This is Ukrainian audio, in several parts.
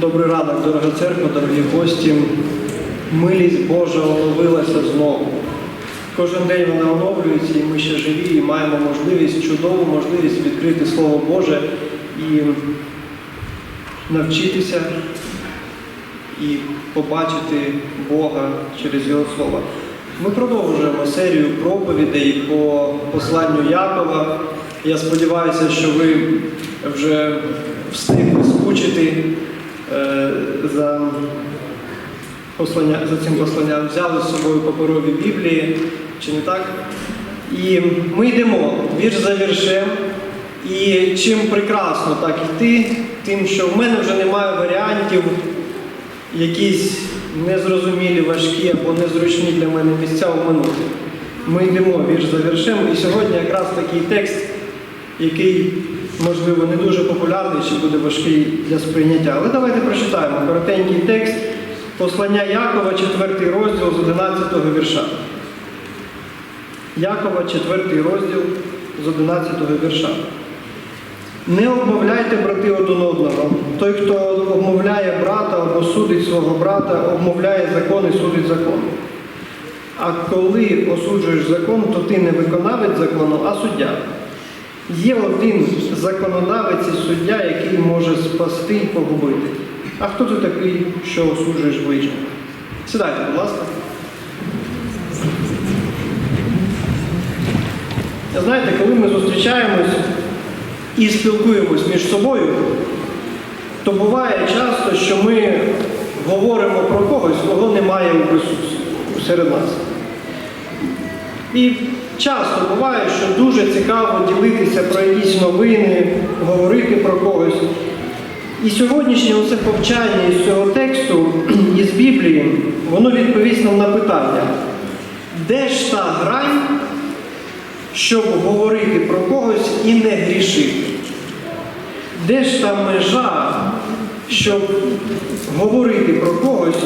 Добрий ранок, дорога церква, дорогі гості. Милість Божа оновилася знову. Кожен день вона оновлюється, і ми ще живі, і маємо можливість, чудову можливість відкрити Слово Боже і навчитися і побачити Бога через Його Слово. Ми продовжуємо серію проповідей по посланню Якова. Я сподіваюся, що ви вже встигли скучити за, послання, за цим посланням, взяли з собою паперові Біблії, чи не так? І ми йдемо вірш за віршем. І чим прекрасно так йти, тим, що в мене вже немає варіантів, якісь незрозумілі, важкі або незручні для мене місця оминути. Ми йдемо вірш за віршем, і сьогодні якраз такий текст, який, можливо, не дуже популярний чи буде важкий для сприйняття. Але давайте прочитаємо коротенький текст послання Якова, 4 розділ з 11 вірша. Якова, 4 розділ з 11 вірша. Не обмовляйте брати один одного. Той, хто обмовляє брата або судить свого брата, обмовляє закон і судить закон. А коли осуджуєш закон, то ти не виконавець закону, а суддя. Є один законодавець і суддя, який може спасти і погубити. А хто ти такий, що осуджуєш ближнього? Сідайте, будь ласка. Знаєте, коли ми зустрічаємось і спілкуємось між собою, то буває часто, що ми говоримо про когось, кого немає у присутстві серед нас. І часто буває, що дуже цікаво ділитися про якісь новини, говорити про когось. І сьогоднішнє оце повчання із цього тексту, із Біблії, воно відповість нам на питання, де ж та грань, щоб говорити про когось і не грішити? Де ж та межа, щоб говорити про когось,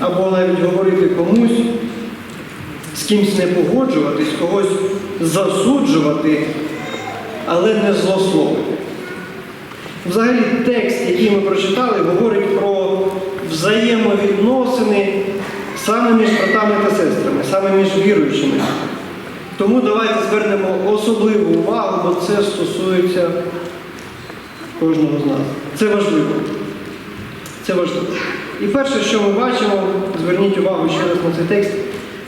або навіть говорити комусь, з кимсь не погоджуватись, когось засуджувати, але не злословити? Взагалі текст, який ми прочитали, говорить про взаємовідносини саме між братами та сестрами, саме між віруючими. Тому давайте звернемо особливу увагу, бо це стосується кожного з нас. Це важливо. Це важливо. І перше, що ми бачимо, зверніть увагу ще раз на цей текст.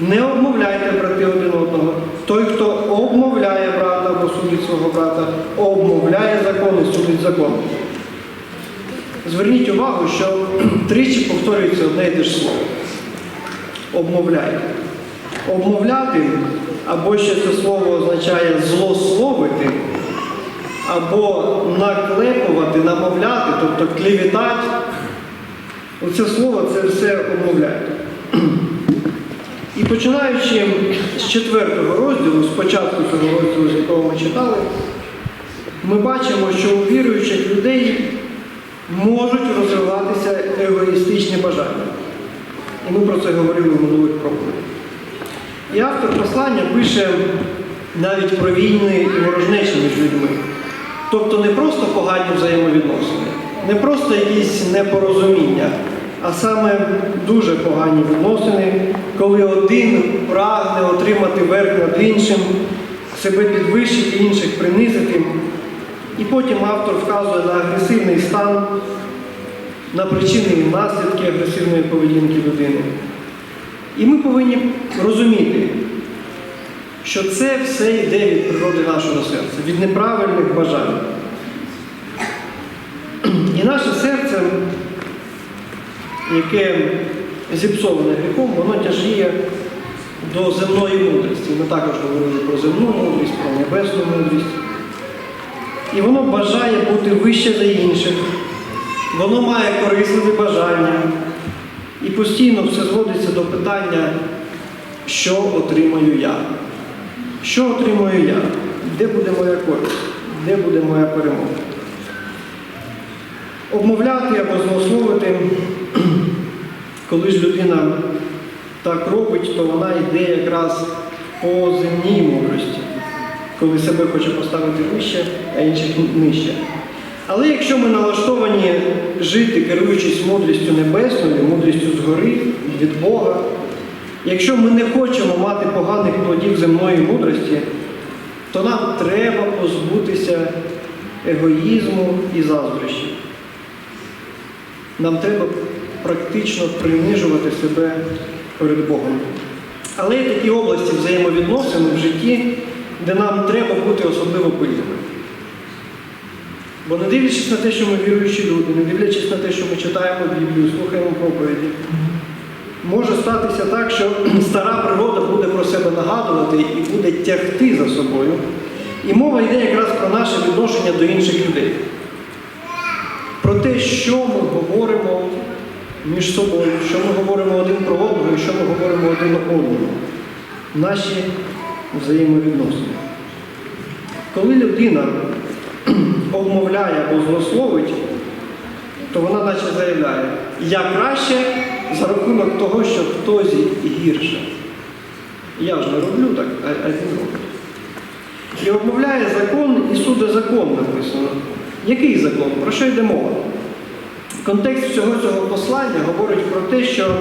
Не обмовляйте брати один одного. Той, хто обмовляє брата або судить свого брата, обмовляє закон і судить закон. Зверніть увагу, що тричі повторюється одне і те ж слово. Обмовляйте. Обмовляти, або ще це слово означає злословити, або наклепувати, намовляти, тобто клівітати. Оце слово це все обмовляє. І починаючи з четвертого розділу, з початку цього розділу, з якого ми читали, ми бачимо, що у віруючих людей можуть розвиватися егоїстичні бажання. І ми про це говорили в минулих проповідях. І автор послання пише навіть про війни і ворожнечі між людьми. Тобто не просто погані взаємовідносини, не просто якісь непорозуміння, а саме дуже погані відносини, коли один прагне отримати верх над іншим, себе підвищити, інших принизити. І потім автор вказує на агресивний стан, на причини і наслідки агресивної поведінки людини. І ми повинні розуміти, що це все йде від природи нашого серця, від неправильних бажань. І наше серце, яке зіпсоване гріхом, воно тяжіє до земної мудрості. Ми також говорили про земну мудрість, про небесну мудрість. І воно бажає бути вище за інших. Воно має корисливі бажання. І постійно все зводиться до питання, що отримаю я. Що отримую я? Де буде моя користь? Де буде моя перемога? Обмовляти або злословити, коли ж людина так робить, то вона йде якраз по земній мудрості, коли себе хоче поставити вище, а інших нижче. Але якщо ми налаштовані жити, керуючись мудрістю небесною, мудрістю згори від Бога, якщо ми не хочемо мати поганих плодів земної мудрості, то нам треба позбутися егоїзму і заздрощів. Нам треба практично принижувати себе перед Богом. Але є такі області взаємовідносин в житті, де нам треба бути особливо пильними. Бо не дивлячись на те, що ми віруючі люди, не дивлячись на те, що ми читаємо Біблію, слухаємо проповіді, може статися так, що стара природа буде про себе нагадувати і буде тягти за собою. І мова йде якраз про наше відношення до інших людей. Про те, що ми говоримо між собою, що ми говоримо один про одного і що ми говоримо один одному. Наші взаємовідносини. Коли людина обмовляє або злословить, то вона наче заявляє, я краще за рахунок того, що хтось гірше. Я ж не роблю так, а він робить. І обмовляє закон і суде закон написано. Який закон? Про що йде мова? Контекст всього цього послання говорить про те, що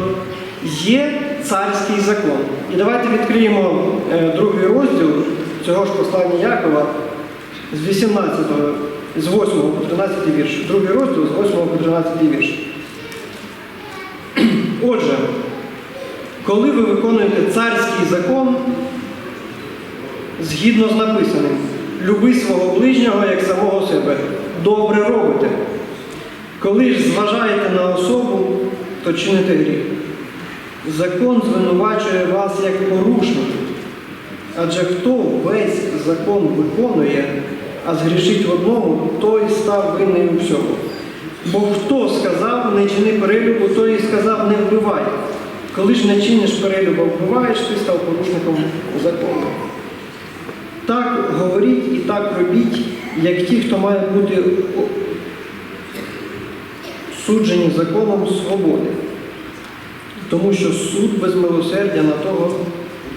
є царський закон. І давайте відкриємо е, другий розділ цього ж послання Якова з 18, з 8 по 13 вірш. Другий розділ з 8 по 13 вірш. Отже, коли ви виконуєте царський закон, згідно з написаним, люби свого ближнього як самого себе, добре робите. Коли ж зважаєте на особу, то чините гріх. Закон звинувачує вас як порушників. Адже хто весь закон виконує, а згрішить в одному, той став винний у всьому. Бо хто сказав, не чини перелюбу, той і сказав, не вбивай. Коли ж не чиниш перелюбу, вбиваєш, ти став порушником закону. Так говоріть і так робіть, як ті, хто має бути суджені законом свободи. Тому що суд без милосердя на того,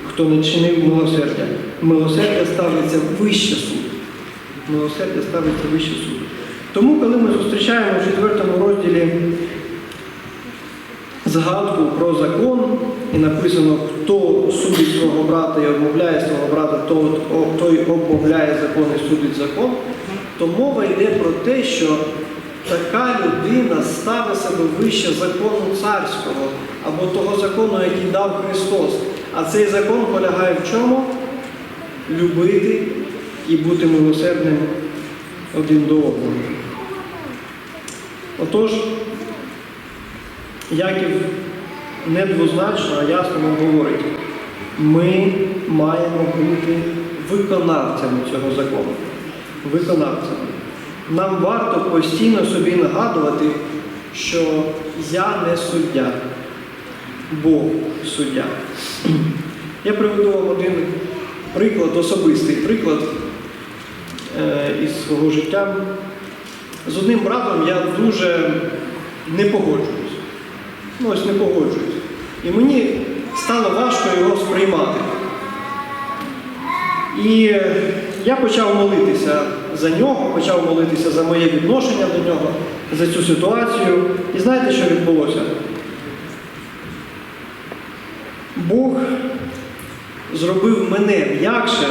хто не чинив милосердя. Милосердя ставиться вище суду. Милосердя ставиться вище суду. Тому, коли ми зустрічаємо в четвертому розділі згадку про закон, і написано, хто судить свого брата і обмовляє свого брата, то- той обмовляє закон і судить закон, то мова йде про те, що така людина ставить себе вище закону царського або того закону, який дав Христос. А цей закон полягає в чому? Любити і бути милосердним один до одного. Отож, Яків недвозначно, а ясно нам говорить, ми маємо бути виконавцями цього закону. Виконавцями. Нам варто постійно собі нагадувати, що я не суддя, Бог суддя. Я приведу вам один приклад, особистий приклад е, із свого життя. З одним братом я дуже не погоджуюсь. Ну, ось не погоджуюсь. І мені стало важко його сприймати. І я почав молитися за нього, почав молитися за моє відношення до нього, за цю ситуацію. І знаєте, що відбулося? Бог зробив мене м'якше,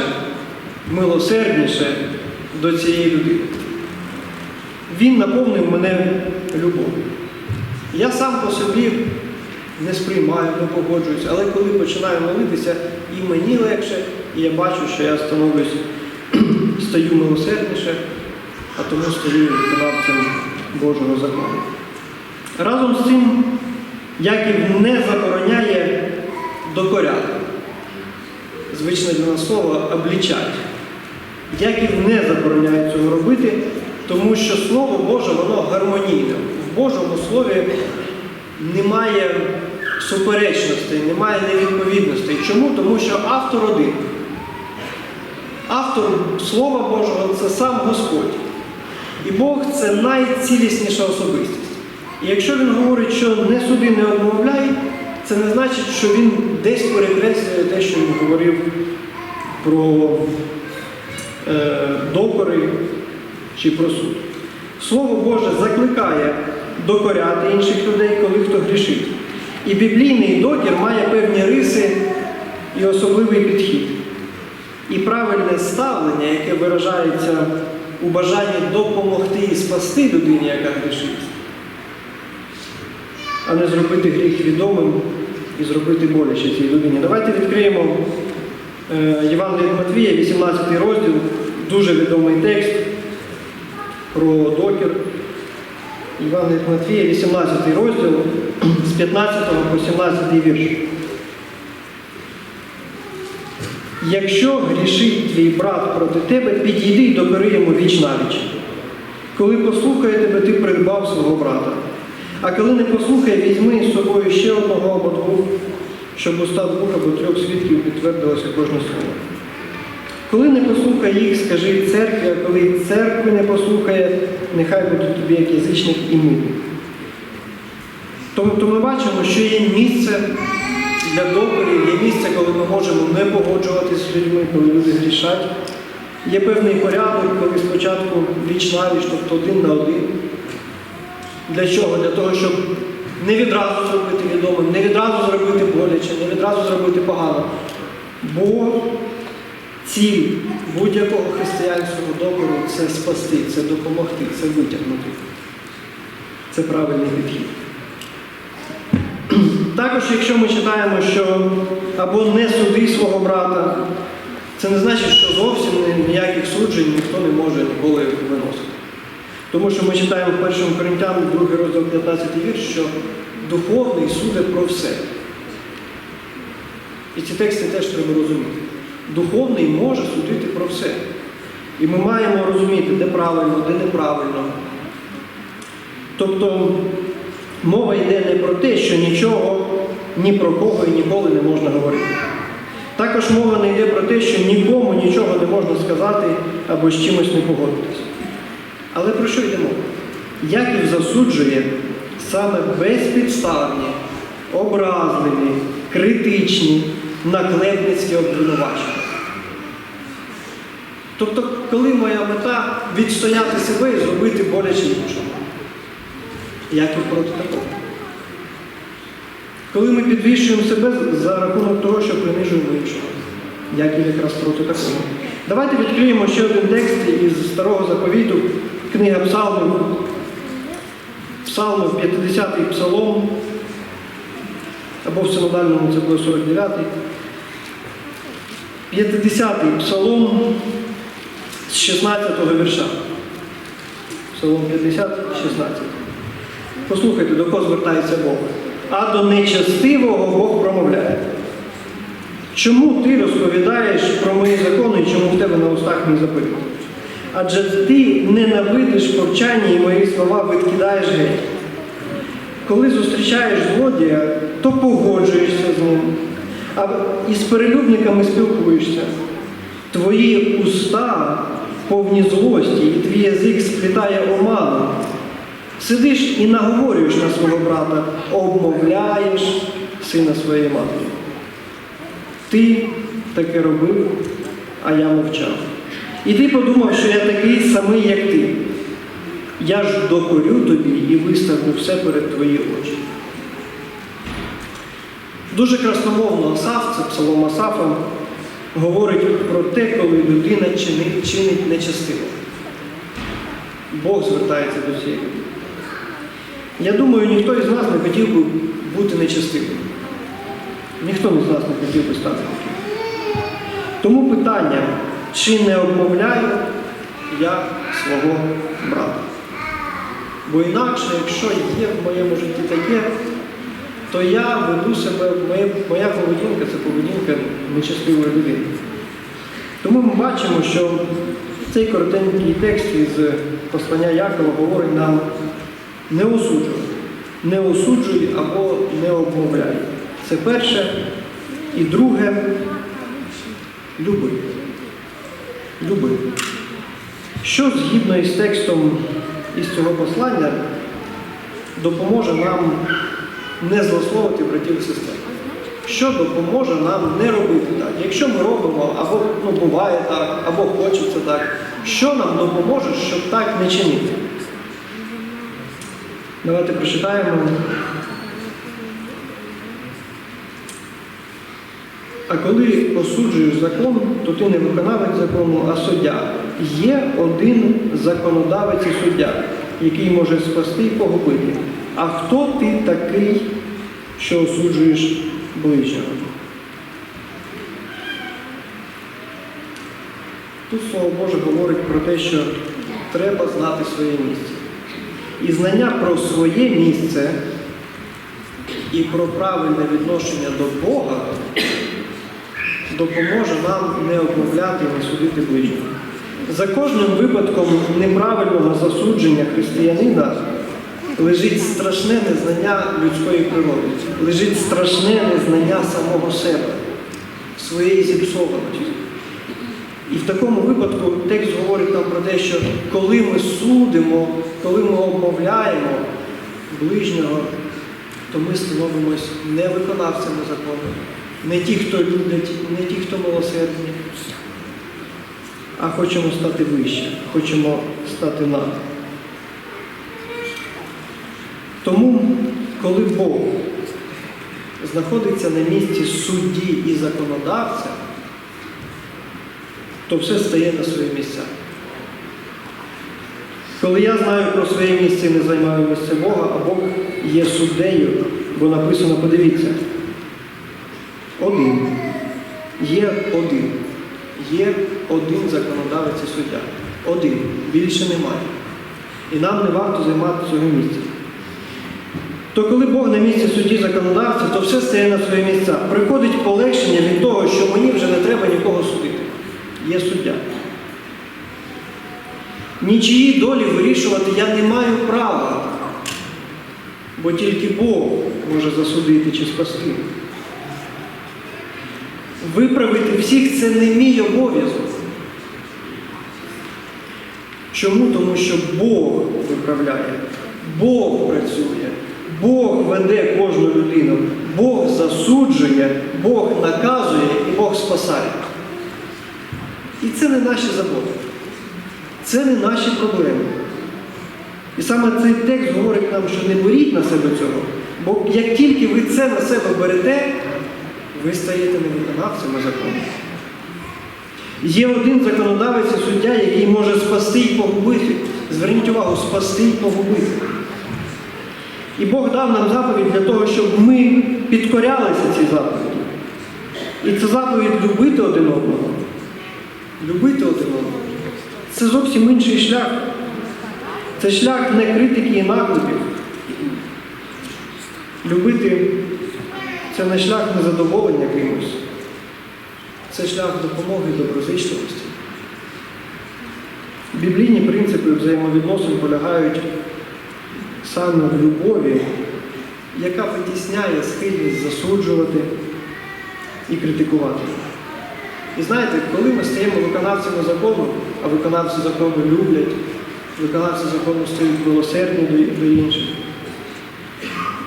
милосердніше до цієї людини. Він наповнив мене любов'ю. Я сам по собі не сприймаю, не погоджуюсь, але коли починаю молитися, і мені легше, і я бачу, що я становлюсь, стаю милосердніше, а тому стаю виконавцем Божого закону. Разом з цим Яків не забороняє докоряти. Звичне для нас слово облічати. Яків не забороняє цього робити, тому що Слово Боже, воно гармонійне. В Божому Слові немає суперечностей, немає невідповідностей. Чому? Тому що автор один. Автор Слова Божого це сам Господь. І Бог це найцілісніша особистість. І якщо він говорить, що не суди, не обмовляй, це не значить, що він десь перекреслює те, що він говорив про е, докори чи про суд. Слово Боже закликає докоряти інших людей, коли хто грішить. І біблійний докір має певні риси і особливий підхід. І правильне ставлення, яке виражається у бажанні допомогти і спасти людині, яка грішить, а не зробити гріх відомим і зробити боляче цій людині. Давайте відкриємо е, Євангеліє від Матвія, 18 розділ, дуже відомий текст про докір. Євангеліє від Матвія, 18 розділ, з 15 по 17 вірш. Якщо грішить твій брат проти тебе, підійди й докори йому віч навіч. Коли послухає тебе, ти придбав свого брата. А коли не послухає, візьми з собою ще одного або двох, щоб уста двох або трьох свідків підтвердилося кожне слово. Коли не послухає їх, скажи церкві, а коли церкви не послухає, нехай будуть тобі як язичник і милий. Тобто ми бачимо, що є місце для докорів, є місце, коли ми можемо не погоджуватися з людьми, коли люди грішать. Є певний порядок, коли спочатку віч навіч, тобто один на один. Для чого? Для того, щоб не відразу зробити відомим, не відразу зробити боляче, не відразу зробити погано. Бо ціль будь-якого християнського докору це спасти, це допомогти, це витягнути. Це правильний підхід. Також, якщо ми читаємо, що або не суди свого брата, це не значить, що зовсім ніяких суджень ніхто не може ніколи виносити. Тому що ми читаємо в 1 Коринтянам, 2 розділ 15 вірш, що духовний судить про все. І ці тексти теж треба розуміти. Духовний може судити про все. І ми маємо розуміти, де правильно, де неправильно. Тобто мова йде не про те, що нічого ні про кого і ніколи не можна говорити. Також мова не йде про те, що нікому нічого не можна сказати або з чимось не погодитися. Але про що йде мова? Яків засуджує саме безпідставні, образливі, критичні, наклепницькі обвинувачення. Тобто, коли моя мета відстояти себе і зробити боляче іншому. Яків проти такого. Коли ми підвищуємо себе за рахунок того, що принижуємо іншого. Яків якраз проти такого. Давайте відкриємо ще один текст із старого заповіту, книга Псалмів, Псалмів 50-й псалом, або в синодальному це буде 49-й. 50-й псалом з 16-го вірша. Псалом 50, 16. Послухайте, до кого звертається Бог. А до нечестивого Бог промовляє. Чому ти розповідаєш про мої закони і чому в тебе на устах мій заповіт? Адже ти ненавидиш повчання і мої слова відкидаєш геть. Коли зустрічаєш злодія, то погоджуєшся з ним, а із перелюбниками спілкуєшся. Твої уста повні злості, і твій язик сплітає оману. Сидиш і наговорюєш на свого брата, обмовляєш сина своєї матері. Ти таке робив, а я мовчав. І ти подумав, що я такий самий, як ти. Я ж докорю тобі і виставлю все перед твої очі. Дуже красномовно Асаф, це псалом Асафа, говорить про те, коли людина чинить, чинить нечестиво. Бог звертається до цієї людини. Я думаю, ніхто із нас не хотів би бути нечестивим. Ніхто з нас не хотів би стати таким. Тому питання, чи не обмовляю я свого брата? Бо інакше, якщо є в моєму житті таке, то я веду себе, моя, моя поведінка це поведінка нечестивої людини. Тому ми бачимо, що цей коротенький текст із послання Якова говорить нам не осуджуй, не осуджуй або не обмовляй. Це перше. І друге люби. Люби. Що згідно із текстом із цього послання допоможе нам не злословити братів і сестер? Що допоможе нам не робити так? Якщо ми робимо, або ну, буває так, або хочеться так, що нам допоможе, щоб так не чинити? Давайте прочитаємо. А коли осуджуєш закон, то ти не виконавець закону, а суддя. Є один законодавець і суддя, який може спасти і погубити. А хто ти такий, що осуджуєш ближнього? Тут Слово Боже говорить про те, що треба знати своє місце. І знання про своє місце і про правильне відношення до Бога допоможе нам не обмовляти і не судити ближнього. За кожним випадком неправильного засудження християнина лежить страшне незнання людської природи, лежить страшне незнання самого себе, своєї зіпсованості. І в такому випадку текст говорить нам про те, що коли ми судимо, коли ми обмовляємо ближнього, то ми становимось не виконавцями закону, не ті, хто люблять, не ті, хто милосердні, а хочемо стати вище, хочемо стати над. Тому, коли Бог знаходиться на місці судді і законодавця, то все стає на свої місця. Коли я знаю про своє місце і не займаю місце Бога, а Бог є суддею, бо написано, подивіться, один. Є один. Є один законодавець і суддя. Один. Більше немає. І нам не варто займати цього місця. То коли Бог на місці судді законодавця, то все стає на свої місця. Приходить полегшення від того, що мені вже не треба нікого судити. Є суддя. Нічиї долі вирішувати я не маю права, бо тільки Бог може засудити чи спасти. Виправити всіх це не мій обов'язок. Чому? Тому що Бог виправляє, Бог працює, Бог веде кожну людину, Бог засуджує, Бог наказує і Бог спасає. І це не наші заботи. Це не наші проблеми. І саме цей текст говорить нам, що не беріть на себе цього. Бо як тільки ви це на себе берете, ви стаєте невиконавцями закону. Є один законодавець і суддя, який може спасти і погубити. Зверніть увагу, спасти і погубити. І Бог дав нам заповідь для того, щоб ми підкорялися цій заповіді. І це заповідь любити один одного. Любити один одного. Це зовсім інший шлях. Це шлях не критики і наклепів. Любити це не шлях незадоволення кимось. Це шлях допомоги і доброзичливості. Біблійні принципи взаємовідносин полягають саме в любові, яка витісняє схильність засуджувати і критикувати. І знаєте, коли ми стаємо виконавцями закону, а виконавці закону люблять, виконавці закону стають милосердні до, інших,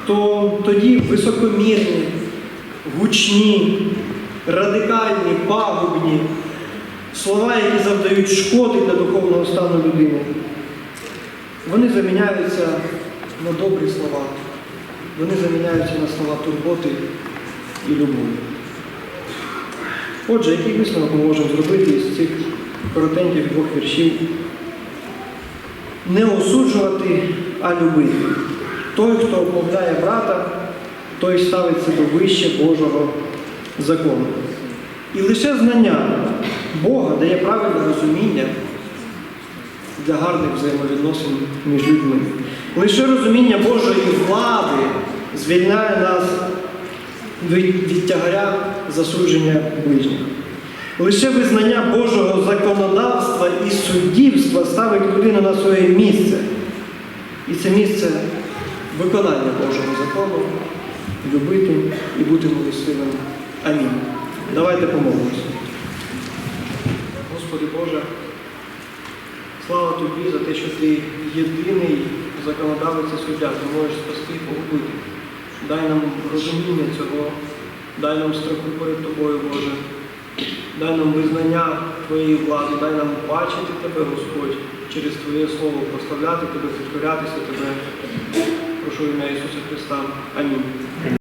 то тоді високомірні, гучні, радикальні, пагубні слова, які завдають шкоди для духовного стану людини, вони заміняються на добрі слова, вони заміняються на слова турботи і любові. Отже, який висновок ми можемо зробити з цих коротеньких двох віршів? Не осуджувати, а любити. Той, хто обмовляє брата, той ставить себе вище Божого закону. І лише знання Бога дає правильне розуміння для гарних взаємовідносин між людьми. Лише розуміння Божої влади звільняє нас від, тягаря засудження ближніх. Лише визнання Божого законодавства і суддівства ставить людину на своє місце. І це місце виконання Божого закону, любити і бути милостивим. Амінь. Давайте помолимося. Господи Боже, слава Тобі за те, що Ти єдиний законодавець і суддя, ти можеш спасти і погубити. Дай нам розуміння цього, дай нам страху перед Тобою, Боже. Дай нам визнання Твоєї влади, дай нам бачити Тебе, Господь, через Твоє Слово, прославляти Тебе, підкорятися Тебе. Прошу ім'я Ісуса Христа. Амінь.